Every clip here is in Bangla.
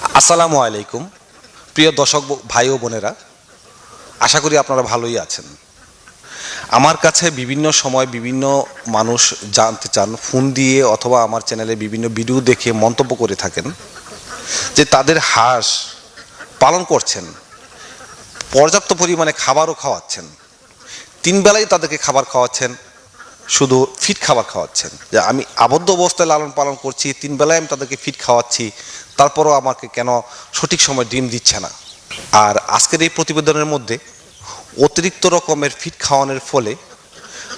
আসসালামু আলাইকুম, প্রিয় দর্শক ভাই ও বোনেরা। আশা করি আপনারা ভালোই আছেন। আমার কাছে বিভিন্ন সময় বিভিন্ন মানুষ জানতে চান, ফোন দিয়ে অথবা আমার চ্যানেলে বিভিন্ন ভিডিও দেখে মন্তব্য করে থাকেন যে তাদের হাঁস পালন করছেন, পর্যাপ্ত পরিমাণে খাবারও খাওয়াচ্ছেন, তিন বেলায় তাদেরকে খাবার খাওয়াচ্ছেন শুধু ফিট খাবার খাওয়াচ্ছেন। যে আমি আবদ্ধ অবস্থায় লালন পালন করছি, তিন বেলায় আমি তাদেরকে ফিট খাওয়াচ্ছি, তারপরও আমাকে কেন সঠিক সময় ডিম দিচ্ছে না। আর আজকের এই প্রতিবেদনের মধ্যে অতিরিক্ত রকমের ফিট খাওয়ানোর ফলে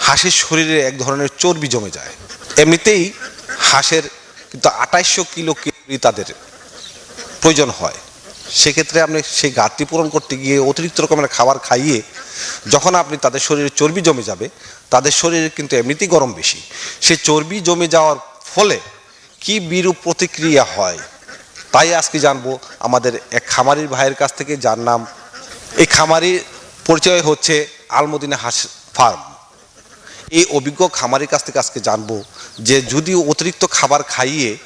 হাঁসের শরীরে এক ধরনের চর্বি জমে যায়। এমনিতেই হাঁসের কিন্তু আঠাইশশো কিলো ক্যালোরি তাদের প্রয়োজন হয়। সেক্ষেত্রে আপনি সেই ঘাটতি পূরণ করতে গিয়ে অতিরিক্ত রকমের খাবার খাইয়ে যখন আপনি তাদের শরীরে চর্বি জমে যাবে, তাদের শরীরে কিন্তু এমনিতেই গরম বেশি। সেই চর্বি জমে যাওয়ার ফলে কি বিরূপ প্রতিক্রিয়া হয়? তাই আজকে জানব আমাদের এক খামারির ভাইয়ের কাছ থেকে, যার নাম, এই খামারির পরিচয় হচ্ছে আলমদিনা হাঁস ফার্ম। এই অভিজ্ঞ খামারের কাছ থেকে আজকে জানব যে যদি অতিরিক্ত খাবার খাইয়ে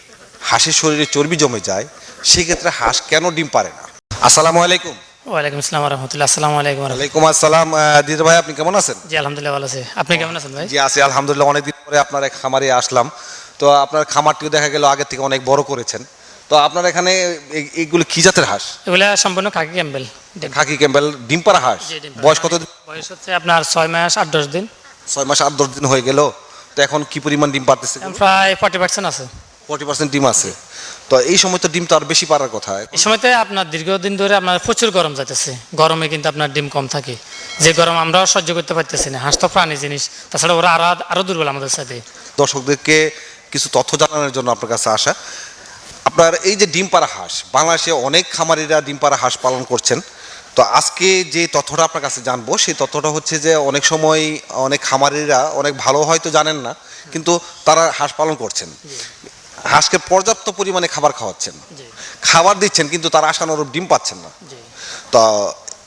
হাঁসের শরীরে চর্বি জমে যায় সেক্ষেত্রে হাঁস কেন ডিম পারে না? আসসালামু আলাইকুম। ওয়ালাইকুম আসসালাম রহমতুল্লাহ আসসালামু আলাইকুম ওয়ালাইকুম আসসালাম দিদি ভাই আপনি কেমন আছেন? জি আলহামদুলিল্লাহ ভালো আছে। আপনি কেমন আছেন ভাই? জি আছি আলহামদুলিল্লাহ অনেকদিন পরে আপনার এক খামারে আসলাম। তো আপনার খামারটিও দেখা গেল আগের থেকে অনেক বড় করেছেন। তো আপনার এখানে এগুলো কি জাতের হাঁস? এগুলা সম্পূর্ণ খাকি ক্যাম্বেল। খাকি ক্যাম্বেল ডিম পাড়া হাঁস। বয়স কত বয়স হচ্ছে আপনার ছয় মাস আট দশ দিন। ছয় মাস আট দশ দিন হয়ে গেল। তো এখন কি পরিমাণ ডিম পারতেছে প্রায় ফর্টি পার্সেন্ট আছে। ফোর্টি পার্সেন্ট ডিম আছে। তো এই সময় তো ডিম তো আর বেশি পারার কথা। এই সময়তে আপনার দীর্ঘদিন ধরে আপনার প্রচুর গরম যাইতেছে। গরমে কিন্তু আপনার ডিম কম থাকে। যে গরম আমরাও সহ্য করতে পারতেছি না। হাঁস তো প্রাণী জিনিস। তাছাড়া ওরা আরও আরও দুর্বল আমাদের সাথে। দর্শকদেরকে কিছু তথ্য জানানোর জন্য আপনার কাছে আসা। আপনার এই যে ডিম পাড়া হাঁস বাংলাদেশে অনেক খামারিরা ডিম পাড়া হাঁস পালন করছেন। তো আজকে যে তথ্যটা আপনার কাছে জানব সেই তথ্যটা হচ্ছে যে অনেক সময় অনেক খামারিরা অনেক ভালো হয়তো জানেন না কিন্তু তারা হাঁস পালন করছেন। হাঁসকে পর্যাপ্ত পরিমাণে খাবার খাওয়াচ্ছেন। খাবার দিচ্ছেন কিন্তু তারা আশানুরূপ ডিম পাচ্ছেন না। তো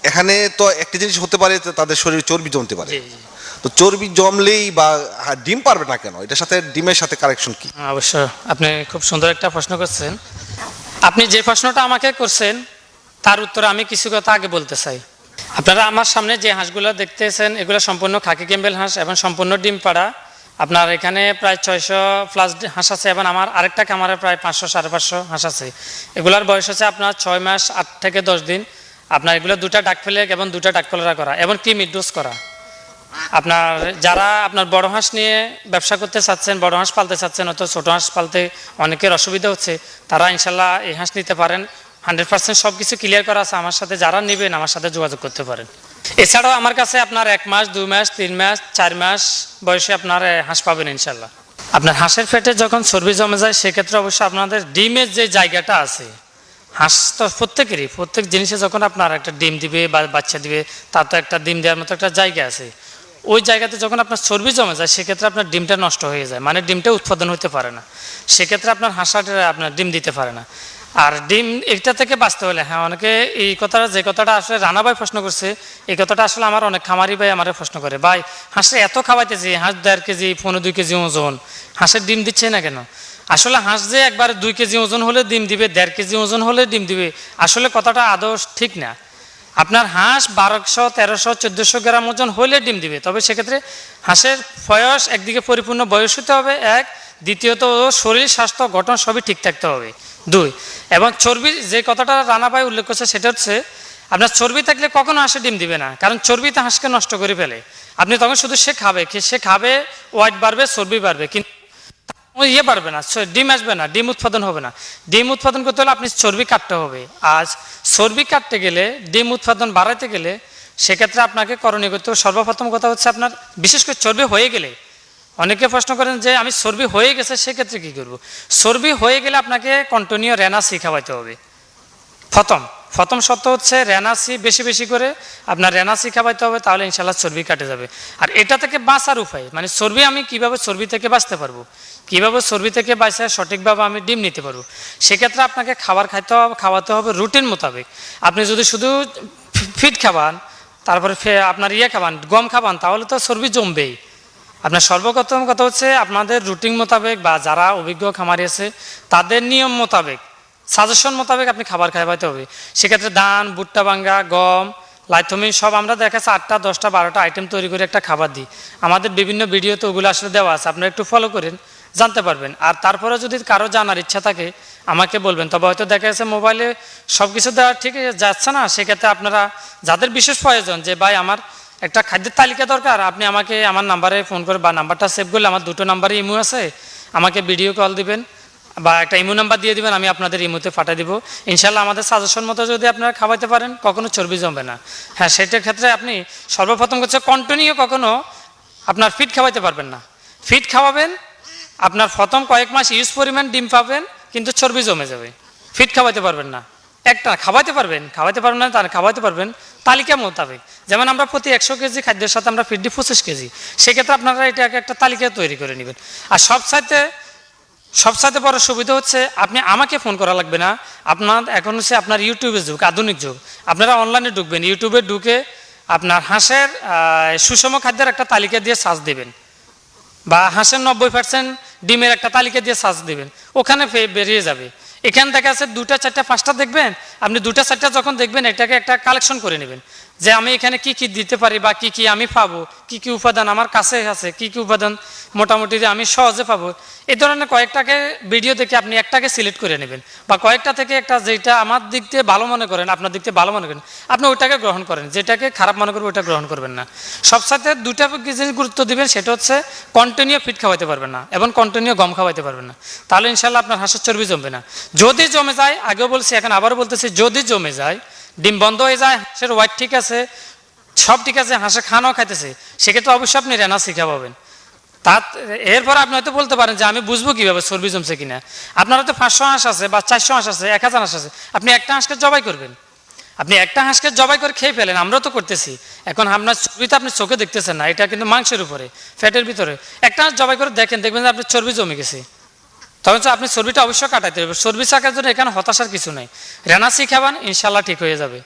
এখানে তো একটা জিনিস হতে পারে তাদের শরীরে চর্বি জমতে পারে। তো চর্বি জমলেই বা ডিম পারবে না কেন? এটার সাথে ডিমের সাথে কারেকশন কি? হ্যাঁ, অবশ্য আপনি খুব সুন্দর একটা প্রশ্ন করছেন। আপনি যে প্রশ্নটা আমাকে করছেন তার উত্তর আমি কিছু কথা আগে বলতে চাই। আপনারা আমার সামনে যে হাঁসগুলো দেখতেছেন এগুলো সম্পূর্ণ খাকি ক্যাম্বেল হাঁস এবং সম্পূর্ণ ডিম পাড়া। আপনার এখানে প্রায় ছয়শো প্লাস হাঁস আছে এবং আমার আরেকটা কামারে প্রায় পাঁচশো, সাড়ে পাঁচশো হাঁস আছে। এগুলার বয়স হচ্ছে আপনার ছয় মাস, আট থেকে দশ দিন। আপনার এগুলো দুটা ডাক ফেলে এবং দুটা ডাক ফেলরা করা, এবং ক্রিমির ডোজ করা। আপনার যারা আপনার বড় হাঁস নিয়ে ব্যবসা করতে চাচ্ছেন, বড় হাঁস পালতে চাচ্ছেন অত ছোট হাঁস পালতে অনেকের অসুবিধা হচ্ছে, তারা ইনশাল্লাহ এই হাঁস নিতে পারেন। হান্ড্রেড পার্সেন্ট সব কিছু ক্লিয়ার করা আছে। আমার সাথে যারা নেবেন, আমার সাথে যোগাযোগ করতে পারেন। এছাড়াও আমার কাছে আপনার এক মাস, দুই মাস, তিন মাস, চার মাস বয়সে আপনার হাঁস পাবেন ইনশাল্লাহ। আপনার হাঁসের পেটে যখন চর্বি জমে যায়, সেক্ষেত্রে অবশ্যই আপনাদের ডিমের যে জায়গাটা আছে, হাঁস তো প্রত্যেকেরই, প্রত্যেক জিনিসে যখন আপনার একটা ডিম দিবে বা বাচ্চা দিবে, তার তো একটা ডিম দেওয়ার মতো একটা জায়গা আছে। ওই জায়গাতে যখন আপনার চর্বি জমে যায়, সেক্ষেত্রে আপনার ডিমটা নষ্ট হয়ে যায় মানে ডিমটা উৎপাদন হতে পারে না। সেক্ষেত্রে আপনার হাঁসাটা আপনার ডিম দিতে পারে না। আর ডিম, এটা থেকে বাঁচতে হলে হ্যাঁ অনেকে এই কথাটা, যে কথাটা আসলে রানা ভাই প্রশ্ন করছে, এই কথাটা আসলে আমার অনেক খামারি ভাই আমার প্রশ্ন করে, ভাই, হাঁসে এত খাওয়াইতে যে হাঁস দেড় কেজি, পনেরো দুই কেজি ওজন, হাঁসের ডিম দিচ্ছে না কেন? আসলে হাঁস যে একবার দুই কেজি ওজন হলে ডিম দিবে, দেড় কেজি ওজন হলে ডিম দিবে, আসলে কথাটা আদৌ ঠিক না। আপনার হাঁস বারোশো, তেরোশো, চোদ্দোশো গ্রাম ওজন হলে ডিম দিবে। তবে সেক্ষেত্রে হাঁসের বয়স একদিকে পরিপূর্ণ বয়স হতে হবে, এক। দ্বিতীয়ত শরীর, স্বাস্থ্য, গঠন সবই ঠিক থাকতে হবে। দুই, এবং চর্বি, যে কথাটা রানা রানাভাই উল্লেখ করছে সেটা হচ্ছে, আপনার চর্বি থাকলে কখনো হাঁসে ডিম দিবে না, কারণ চর্বিতে হাঁসকে নষ্ট করে ফেলে। আপনি তখন শুধু সে খাবে সে খাবে, ওয়াইট বাড়বে, চর্বি বাড়বে, কিন্তু ও ইয়ে পারবে না ডিম আসবে না, ডিম উৎপাদন হবে না। ডিম উৎপাদন করতে হলে আপনি চর্বি কাটতে হবে। আজ চর্বি কাটতে গেলে, ডিম উৎপাদন বাড়াতে গেলে, সেক্ষেত্রে আপনাকে করণীয় করতে হবে সর্বপ্রথম কথা হচ্ছে আপনার, বিশেষ করে চর্বি হয়ে গেলে। অনেকে প্রশ্ন করেন যে, আমি চর্বি হয়ে গেছে, সেক্ষেত্রে কী করব? চর্বি হয়ে গেলে আপনাকে কন্টিনিউ রেনাসি খাওয়াইতে হবে। প্রথম। প্রথম সত্য হচ্ছে রেনাসি বেশি বেশি করে আপনার রেনাসি খাওয়াইতে হবে, তাহলে ইনশাল্লাহ চর্বি কাটে যাবে। আর এটা থেকে বাঁচার উপায় মানে চর্বি আমি কীভাবে চর্বি থেকে বাঁচতে পারব? কীভাবে চর্বি থেকে বাঁচে সঠিকভাবে আমি ডিম নিতে পারব? সেক্ষেত্রে আপনাকে খাবার খাইতে হবে, খাওয়াতে হবে রুটিন মোতাবেক। আপনি যদি শুধু ফিট খাবান, তারপরে আপনার ইয়ে খাবান, গম খাবান, তাহলে তো চর্বি জমবেই। আপনার সর্বপ্রথম কথা হচ্ছে আপনাদের রুটিন মোতাবেক বা যারা অভিজ্ঞ খামারি আছে, তাদের নিয়ম মোতাবেক সাজেশন মোতাবেক আপনি খাবার খাওয়াইতে হবে। সেক্ষেত্রে ধান ভুট্টা ভাঙ্গা, গম, লাইথমিন সব আমরা দেখা যাচ্ছে আটটা, দশটা, বারোটা আইটেম তৈরি করে একটা খাবার দিই। আমাদের বিভিন্ন ভিডিওতে ওগুলো আসলে দেওয়া আছে, আপনারা একটু ফলো করেন, জানতে পারবেন। আর তারপরে যদি কারও জানার ইচ্ছা থাকে, আমাকে বলবেন। তবে হয়তো দেখা যাচ্ছে মোবাইলে সব কিছু দেওয়া ঠিক যাচ্ছে না, সেক্ষেত্রে আপনারা, যাদের বিশেষ প্রয়োজন যে, ভাই, আমার একটা খাদ্যের তালিকা দরকার, আপনি আমাকে আমার নাম্বারে ফোন করে বা নাম্বারটা সেভ করলে আমার দুটো নাম্বারে ইমো আছে, আমাকে ভিডিও কল দিবেন। বা একটা ইমো নাম্বার দিয়ে দিবেন, আমি আপনাদের ইমোতে পাঠিয়ে দিব। ইনশাল্লাহ আমাদের সাজেশন মতো যদি আপনারা খাওয়াইতে পারেন, কখনো চর্বি জমবে না। হ্যাঁ সেটার ক্ষেত্রে আপনি সর্বপ্রথম হচ্ছে কন্টিনিউ কখনো আপনার ফিট খাওয়াইতে পারবেন না। ফিট খাওয়াবেন, আপনার প্রথম কয়েক মাস ইউজ পরিমাণ ডিম পাবেন, কিন্তু চর্বি জমে যাবে। ফিট খাওয়াইতে পারবেন না। একটা, খাওয়াইতে পারবেন খাওয়াইতে পারবেন না, তার খাওয়াইতে পারবেন, তালিকা মোতাবেক। যেমন আমরা প্রতি একশো কেজি খাদ্যের সাথে আমরা ফিট দিই পঁচিশ কেজি। সেক্ষেত্রে আপনারা এটাকে একটা তালিকা তৈরি করে নেবেন। আর সব সাথে সবসাথে বড় সুবিধা হচ্ছে, আপনি আমাকে ফোন করা লাগবে না। আপনার, এখন হচ্ছে আপনার ইউটিউবের যুগ, আধুনিক যুগ। আপনারা অনলাইনে ঢুকবেন ইউটিউবে ঢুকে আপনার হাঁসের সুষম খাদ্যের একটা তালিকা দিয়ে সার্চ দেবেন। বা হাঁসের নব্বই পার্সেন্ট ডিমের একটা তালিকা দিয়ে সার্চ দেবেন। ওখানে বেরিয়ে যাবে। এখান থেকে আছে দুটা চারটা, পাঁচটা দেখবেন। আপনি দুটা চারটা যখন দেখবেন, এটাকে একটা কালেকশন করে নেবেন। যে আমি এখানে কি কি দিতে পারি বা কি কি আমি পাবো, কি কি উপাদান আমার কাছে আছে, কি কি উপাদান মোটামুটি আমি সহজে পাবো এই ধরনের কয়েকটাকে ভিডিও দেখে আপনি একটাকে সিলেক্ট করে নেবেন। বা কয়েকটা থেকে একটা যেটা আমার দিক দিয়ে ভালো মনে করেন, আপনার দিক দিয়ে ভালো মনে করেন, আপনি ওইটাকে গ্রহণ করেন, যেটাকে খারাপ মনে করবেন ওইটা গ্রহণ করবেন না। সবসাথে দুটা জিনিস গুরুত্ব দিবেন সেটা হচ্ছে কন্টিনিউ ফিট খাওয়াইতে পারবেন না এবং কন্টিনিউ গম খাওয়াইতে পারবেন না। তাহলে ইনশাল্লাহ আপনার হাঁসের চর্বি জমবে না। যদি জমে যায়, আগেও বলছি, এখন আবারও বলতেছি, যদি জমে যায় ডিম বন্ধ হয়ে যায় হাঁসের ওয়াইট ঠিক আছে, সব ঠিক আছে, হাঁসে খানাও খাইতেছে। সেক্ষেত্রে অবশ্যই আপনি রেনা শিখা পাবেন। তার এরপর আপনি হয়তো বলতে পারেন যে, আমি বুঝব কীভাবে চর্বি জমছে কিনা? আপনার হয়তো পাঁচশো হাঁস আছে বা চারশো হাঁস আছে, এক হাজার হাঁস আছে। আপনি একটা হাঁসকে জবাই করবেন। আপনি একটা হাঁসকে জবাই করে খেয়ে ফেলেন, আমরাও তো করতেছি। এখন আপনার চর্বিতে আপনি চোখে দেখতেছেন না, এটা কিন্তু মাংসের উপরে, ফ্যাটের ভিতরে। একটা হাঁস জবাই করে দেখেন, দেখবেন যে আপনার চর্বি জমে গেছে। তখন তো আপনি চর্বিটা অবশ্যই কাটাইতে হবে। চর্বি চাকার জন্য এখানে হতাশার কিছু নেই। রেনাসি খাবান ইনশাল্লাহ ঠিক হয়ে যাবে।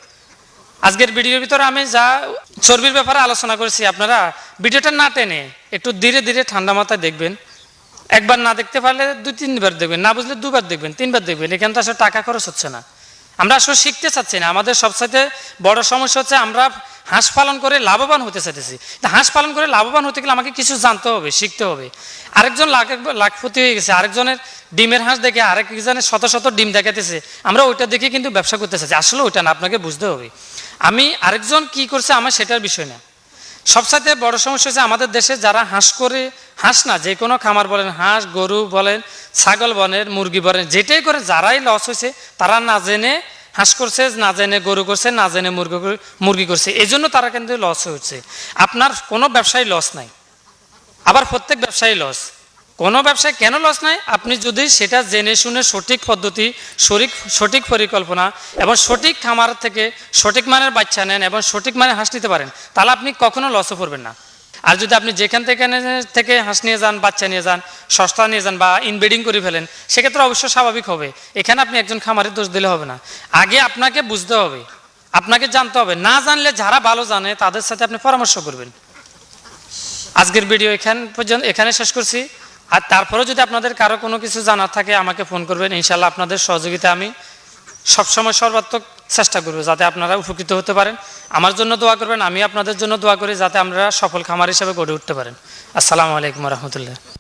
আজকের ভিডিওর ভিতরে আমি যা চর্বির ব্যাপারে আলোচনা করেছি, আপনারা ভিডিওটা না টেনে একটু ধীরে ধীরে ঠান্ডা মাথায় দেখবেন। একবার না দেখতে পারলে দুই তিনবার দেখবেন, না বুঝলে দুবার দেখবেন, তিনবার দেখবেন। এখানে তো আসলে টাকা খরচ হচ্ছে না। আমরা আসলে শিখতে চাচ্ছি না। আমাদের সবসাইতে বড় সমস্যা হচ্ছে আমরা হাঁস পালন করে লাভবান হতে চাইতেছি। তা হাঁস পালন করে লাভবান হতে গেলে আমাকে কিছু জানতে হবে, শিখতে হবে। আরেকজন লাখ লাখপতি হয়ে গেছে, আরেকজনের ডিমের হাঁস দেখে আরেকজনের শত শত ডিম দেখাতেছে আমরা ওইটা দেখে কিন্তু ব্যবসা করতে চাচ্ছি। আসলে ওইটা না, আপনাকে বুঝতে হবে। আমি আরেকজন কি করছে আমার সেটার বিষয় না। সবসাথে বড় সমস্যা হচ্ছে আমাদের দেশে যারা হাঁস করে, হাঁস না, যে কোনো খামার বলেন, হাঁস, গরু বলেন, ছাগল বলেন, মুরগি বলেন, যেটাই করে যারাই লস হয়েছে, তারা না জেনে হাঁস করছে, না জেনে গরু করছে, না জেনে মুরগি মুরগি করছে। এই জন্য তারা কিন্তু লস হচ্ছে আপনার কোনো ব্যবসায় লস নাই। আবার প্রত্যেক ব্যবসায়ী লস কোনো ব্যবসায় কেন লস নাই? আপনি যদি সেটা জেনে শুনে সঠিক পদ্ধতি সঠিক সঠিক পরিকল্পনা এবং সঠিক খামার থেকে সঠিক মানের বাচ্চা নেন এবং সঠিক মানের হাঁস নিতে পারেন, তাহলে আপনি কখনো লসও পড়বেন না। আর যদি আপনি যেখান থেকে থেকে হাঁস নিয়ে যান, বাচ্চা নিয়ে যান, সস্তা নিয়ে যান বা ইনব্রিডিং করে ফেলেন, সেক্ষেত্রে অবশ্যই স্বাভাবিক হবে। এখানে আপনি একজন খামারের দোষ দিলে হবে না। আগে আপনাকে বুঝতে হবে, আপনাকে জানতে হবে। না জানলে যারা ভালো জানে, তাদের সাথে আপনি পরামর্শ করবেন। আজকের ভিডিও এখান পর্যন্ত এখানে শেষ করছি। আর তারপরে যদি আপনাদের কারও কোনো কিছু জানার থাকে, আমাকে ফোন করবেন। ইনশাল্লাহ আপনাদের সহযোগিতা আমি সবসময় সর্বাত্মক চেষ্টা করব, যাতে আপনারা উপকৃত হতে পারেন। আমার জন্য দোয়া করবেন, আমি আপনাদের জন্য দোয়া করি, যাতে আমরা সফল খামার হিসেবে গড়ে উঠতে পারেন। আসসালামু আলাইকুম রহমতুল্লাহ।